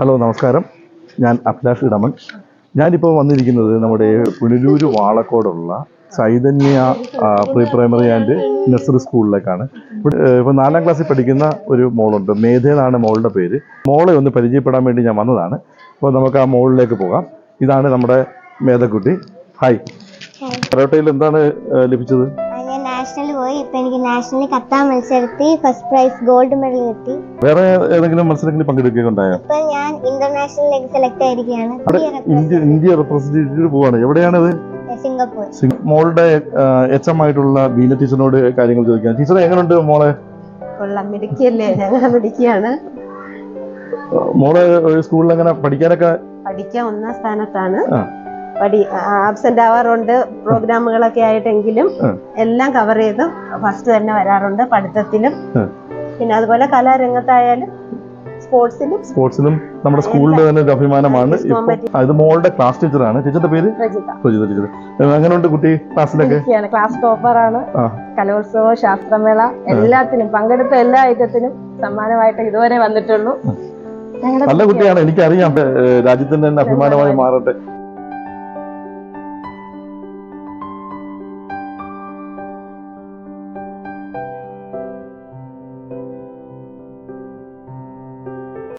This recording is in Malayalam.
ഹലോ നമസ്കാരം. ഞാൻ അഭിലാഷ് ഇടമൺ. ഞാനിപ്പോൾ വന്നിരിക്കുന്നത് നമ്മുടെ Punalur വാളക്കോടുള്ള Chaitanya pre primary and nursery സ്കൂളിലേക്കാണ്. ഇവിടെ ഇപ്പോൾ നാലാം ക്ലാസ്സിൽ പഠിക്കുന്ന ഒരു മോളുണ്ട്. മേധ എന്നാണ് മോളുടെ പേര്. മോളെ ഒന്ന് പരിചയപ്പെടാൻ വേണ്ടി ഞാൻ വന്നതാണ്. അപ്പോൾ നമുക്ക് ആ മോളിലേക്ക് പോകാം. ഇതാണ് നമ്മുടെ മേധക്കുട്ടി. ഹായ്. കരോട്ടയിൽ എന്താണ് ലഭിച്ചത്? നാഷണൽ പോയി. ഇപ്പൊ എനിക്ക് നാഷണലിൽ കത്താൻ മത്സരത്തിൽ ഫസ്റ്റ് പ്രൈസ് ഗോൾഡ് മെഡൽ കിട്ടി. വേറെ ഏതെങ്കിലും മത്സരങ്ങളിൽ പങ്കെടുക്കുകയുണ്ടായോ ഇപ്പൊ ഞാൻ ഇന്റർനാഷണലിലേക്ക് സെലക്ട് ആയിരിക്കുകയാണ്. ഇന്ത്യ ഇന്ത്യ റെപ്രസെന്റേറ്റീവ് പോവാണ്. എവിടെയാണത് സിംഗപ്പൂർ. സിംഗ്- മോളുടെ എച്ച് എം ആയിട്ടുള്ള ബീന ടീച്ചറിനോട് കാര്യങ്ങൾ ചോദിക്കാം. ടീച്ചർ എങ്ങനെയുണ്ട് മോളെ? കൊള്ളാം മിടുക്കിയല്ലേ. ഞങ്ങൾ മിടുക്കിയാണ്. മോളെ ഒരു സ്കൂളിൽ എങ്ങനെ പഠിക്കാനൊക്കെ പഠിക്കാൻ ഒന്നാം സ്ഥാനത്താണ്. പഠി ആബ്സെന്റ് ആവാറുണ്ട് പ്രോഗ്രാമുകളൊക്കെ ആയിട്ടെങ്കിലും. എല്ലാം കവർ ചെയ്ത് ഫസ്റ്റ് തന്നെ വരാറുണ്ട് പഠിത്തത്തിലും. പിന്നെ അതുപോലെ കലാരംഗത്തായാലും സ്പോർട്സിലും. സ്പോർട്സിലും നമ്മുടെ സ്കൂളിന്റെ തന്നെ ഒരു അഭിമാനമാണ് അത് മോളുടെ ക്ലാസ് ടീച്ചറാണ് ടീച്ചറുടെ പേര്? രജിത. രജിത ടീച്ചർ എങ്ങനെയുണ്ട് കുട്ടി ക്ലാസ്സിലൊക്കെ? ക്ലാസ് ടോപ്പറാണ് ആണ്. കലോത്സവം ശാസ്ത്രമേള എല്ലാത്തിനും പങ്കെടുത്ത എല്ലാ ഐറ്റത്തിനും സമ്മാനമായിട്ട് ഇതുവരെ വന്നിട്ടുള്ളൂ. നല്ല കുട്ടിയാണ്. എനിക്കറിയാം. രാജ്യത്തിന്റെ തന്നെ അഭിമാനമായി. മാറട്ടെ.